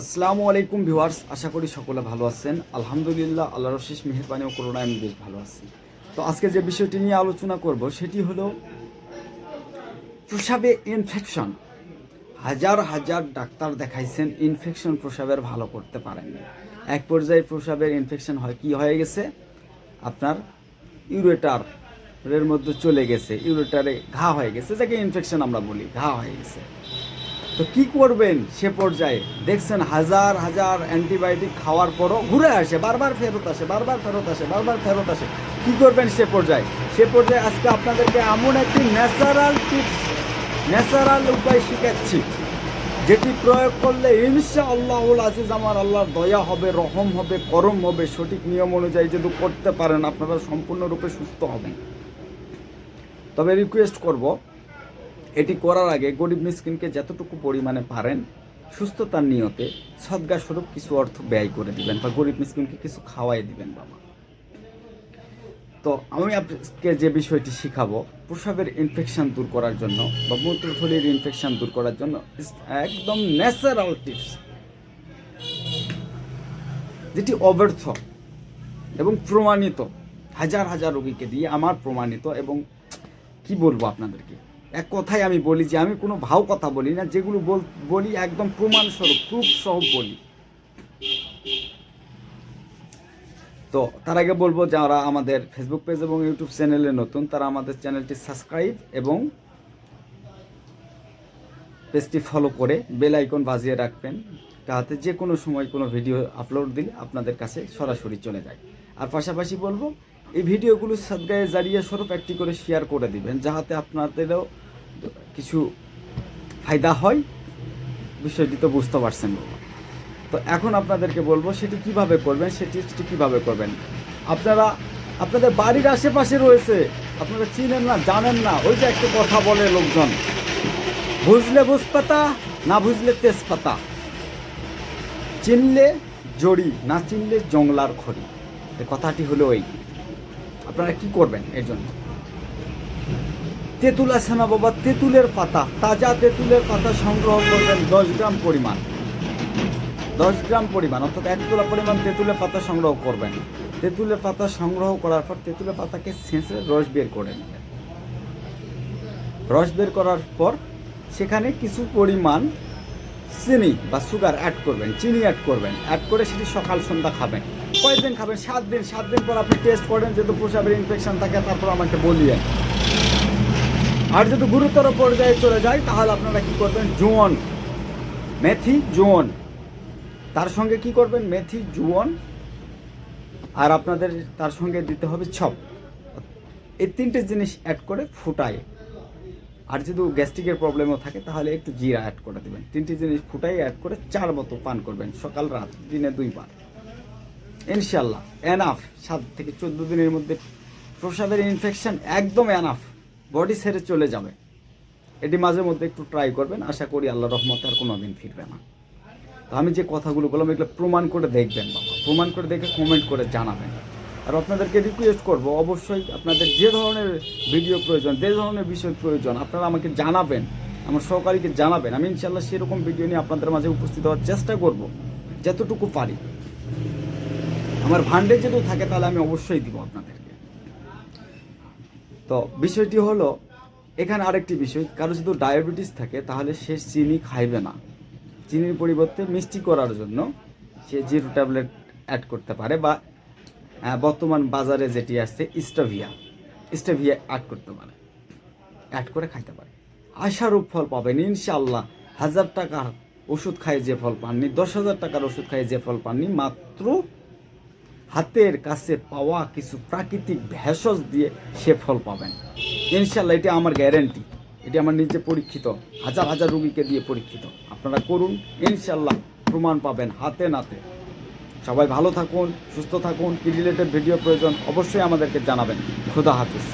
আসসালামু আলাইকুম ভিউয়ার্স, আশা করি সকলে ভালো আছেন। আলহামদুলিল্লাহ, আল্লাহর শেষ মেহরবানি ও করোনায় আমি বেশ ভালো আছি। তো আজকে যে বিষয়টি নিয়ে আলোচনা করব, সেটি হলো প্রসাবে ইনফেকশন হাজার হাজার ডাক্তার দেখাইছেন ইনফেকশন প্রসাবের ভালো করতে পারেননি। এক পর্যায়ে প্রসাবের ইনফেকশন হয়, কি হয়ে গেছে? আপনার ইউরেটার এর মধ্যে চলে গেছে ইউরেটারে ঘা হয়ে গেছে, যাকে ইনফেকশন আমরা বলি, ঘা হয়ে গেছে। তো কি করবেন সে পর্যায়ে? দেখছেন হাজার হাজার অ্যান্টিবায়োটিক খাওয়ার পরও ঘুরে আসে, বারবার ফেরত আসে, বারবার ফেরত আসে, বারবার ফেরত আসে। কি করবেন সে পর্যায়ে? সে পর্যায়ে আজকে আপনাদেরকে এমন একটি ন্যাচারাল টিপস, ন্যাচারাল উপায় শিখাচ্ছি, যেটি প্রয়োগ করলে ইনশা আল্লাহুল আজিজ আমার আল্লাহর দয়া হবে, রহম হবে, করম হবে, সঠিক নিয়ম অনুযায়ী যদি করতে পারেন, আপনারা সম্পূর্ণরূপে সুস্থ হবেন। তবে রিকোয়েস্ট করব এটি করার আগে গরিব মিসকিনকে যতটুকু পরিমাণে পারেন সুস্থতার নিয়তে সদ্গা স্বরূপ কিছু অর্থ ব্যয় করে দিবেন বা গরিব মিসকিনকে কিছু খাওয়াই দিবেন বাবা। তো আমি আপনাকে যে বিষয়টি শিখাবো, প্রসাবের ইনফেকশন দূর করার জন্য বা মূত্রথলির ইনফেকশন দূর করার জন্য একদম ন্যাচারাল টিপস যেটি অব্যর্থ এবং প্রমাণিত, হাজার হাজার রোগীকে দিয়ে আমার প্রমাণিত এবং কি বলব আপনাদেরকে? এক কথায় আমি বলি যে আমি কোনো ভাও কথা বলি না, যেগুলো বল- বলি একদম প্রমাণস্বরূপ প্রুফ সহ বলি। তো তার আগে বলব যারা আমাদের ফেসবুক পেজ এবং ইউটিউব চ্যানেলে নতুন, তারা আমাদের চ্যানেলটি সাবস্ক্রাইব এবং পেজটি ফলো করে বেল আইকন বাজিয়ে রাখবেন তাহাতে যে কোনো সময় কোনো ভিডিও আপলোড দিলে আপনাদের কাছে সরাসরি চলে যায়। আর পাশাপাশি বলব, এই ভিডিওগুলো সদগায়ে জারিয়া স্বরূপ একটি করে শেয়ার করে দিবেন, যাহাতে আপনাদেরও কিছু ফায়দা হয়, বিষয়টি তো বুঝতে পারছেন। তো এখন আপনাদেরকে বলব সেটি কীভাবে করবেন সেই টিপসটি কীভাবে করবেন। আপনারা, আপনাদের বাড়ির আশেপাশে রয়েছে, আপনারা চিনেন না, জানেন না, ওই যে একটা কথা বলে লোকজন, বুঝলে বুঝপাতা, না বুঝলে তেজপাতা। চিনলে জড়ি, না চিনলে জংলার খড়ি। কথাটি হলো ওই আপনারা কি করবেন এর জন্য? তেঁতুল আছে না বাবা? তেঁতুলের পাতা, তাজা তেঁতুলের পাতা সংগ্রহ করবেন দশ গ্রাম পরিমাণ। দশ গ্রাম পরিমাণ, অর্থাৎ এক তোলা পরিমাণ তেঁতুলের পাতা সংগ্রহ করবেন। তেঁতুলের পাতা সংগ্রহ করার পর তেঁতুলের পাতাকে ছেঁচে রস বের করে নেবেন। রস বের করার পর সেখানে কিছু পরিমাণ চিনি বা সুগার অ্যাড করবেন, চিনি অ্যাড করবেন। অ্যাড করে সেটি সকাল সন্ধ্যা খাবেন। কয়েকদিন খাবেন, সাত দিন সাত দিন পর আপনি টেস্ট করেন যেহেতু প্রসাবের ইনফেকশন থাকে, তারপর আমাকে বলিয়েন আর যদি গুরুতর পর্যায়ে চলে যায়, তাহলে আপনারা কি করবেন? জোয়ন। মেথি, জোয়ন। তার সঙ্গে কি করবেন? মেথি, জুয়ন। আর আপনাদের তার সঙ্গে দিতে হবে ছপ। এই তিনটে জিনিস অ্যাড করে ফুটায়। আর যদি গ্যাস্ট্রিকের প্রবলেমও থাকে, তাহলে একটু জিরা অ্যাড করে দেবেন। তিনটি জিনিস ফুটাই অ্যাড করে চার মতো পান করবেন সকাল, রাত, দিনে দুইবার। ইনশাল্লাহ এনাফ সাত থেকে চোদ্দ দিনের মধ্যে প্রসাবের ইনফেকশন একদম এনাফ বডি ছেড়ে চলে যাবে। এটি মাঝে মধ্যে একটু ট্রাই করবেন। আশা করি আল্লাহ রহমতে আর কোনো দিন ফিরবে না। তো আমি যে কথাগুলো বললাম, এগুলো প্রমাণ করে দেখবেন বাবা। প্রমাণ করে দেখে কমেন্ট করে জানাবেন। আর আপনাদেরকে রিকোয়েস্ট করব, অবশ্যই আপনাদের যে ধরনের ভিডিও প্রয়োজন, যে ধরনের বিষয় প্রয়োজন, আপনারা আমাকে জানাবেন। আমার সহকারীকে জানাবেন। আমি ইনশাল্লাহ সেরকম ভিডিও নিয়ে আপনাদের মাঝে উপস্থিত হওয়ার চেষ্টা করব, যতটুকু পারি। আমার ভান্ডে যদি থাকে, তাহলে আমি অবশ্যই দিব আপনাদেরকে তো বিষয়টি হলো, এখানে আরেকটি বিষয়, কারও যদি ডায়াবেটিস থাকে তাহলে সে চিনি খাইবে না। চিনির পরিবর্তে মিষ্টি করার জন্য সে জিরো ট্যাবলেট অ্যাড করতে পারে বা বর্তমান বাজারে যেটি আসছে স্টাভিয়া স্টাভিয়া অ্যাড করতে পারে, অ্যাড করে খাইতে পারে। আশারূপ ফল পাবেন ইনশাল্লাহ হাজার টাকার ওষুধ খাই যে ফল পাননি, দশ হাজার টাকার ওষুধ খাই যে ফল পাননি, মাত্র হাতের কাছে পাওয়া কিছু প্রাকৃতিক ভেষজ দিয়ে সে ফল পাবেন। ইনশাল্লাহ এটা আমার গ্যারেন্টি এটি আমার নিজে পরীক্ষিত। হাজার হাজার রুগীকে দিয়ে পরীক্ষিত। আপনারা করুন ইনশাল্লাহ প্রমাণ পাবেন হাতে নাতে। সবাই ভালো থাকুন, সুস্থ থাকুন। কি রিলেটেড ভিডিও প্রয়োজন অবশ্যই আমাদেরকে জানাবেন। খুদা হাফিজ।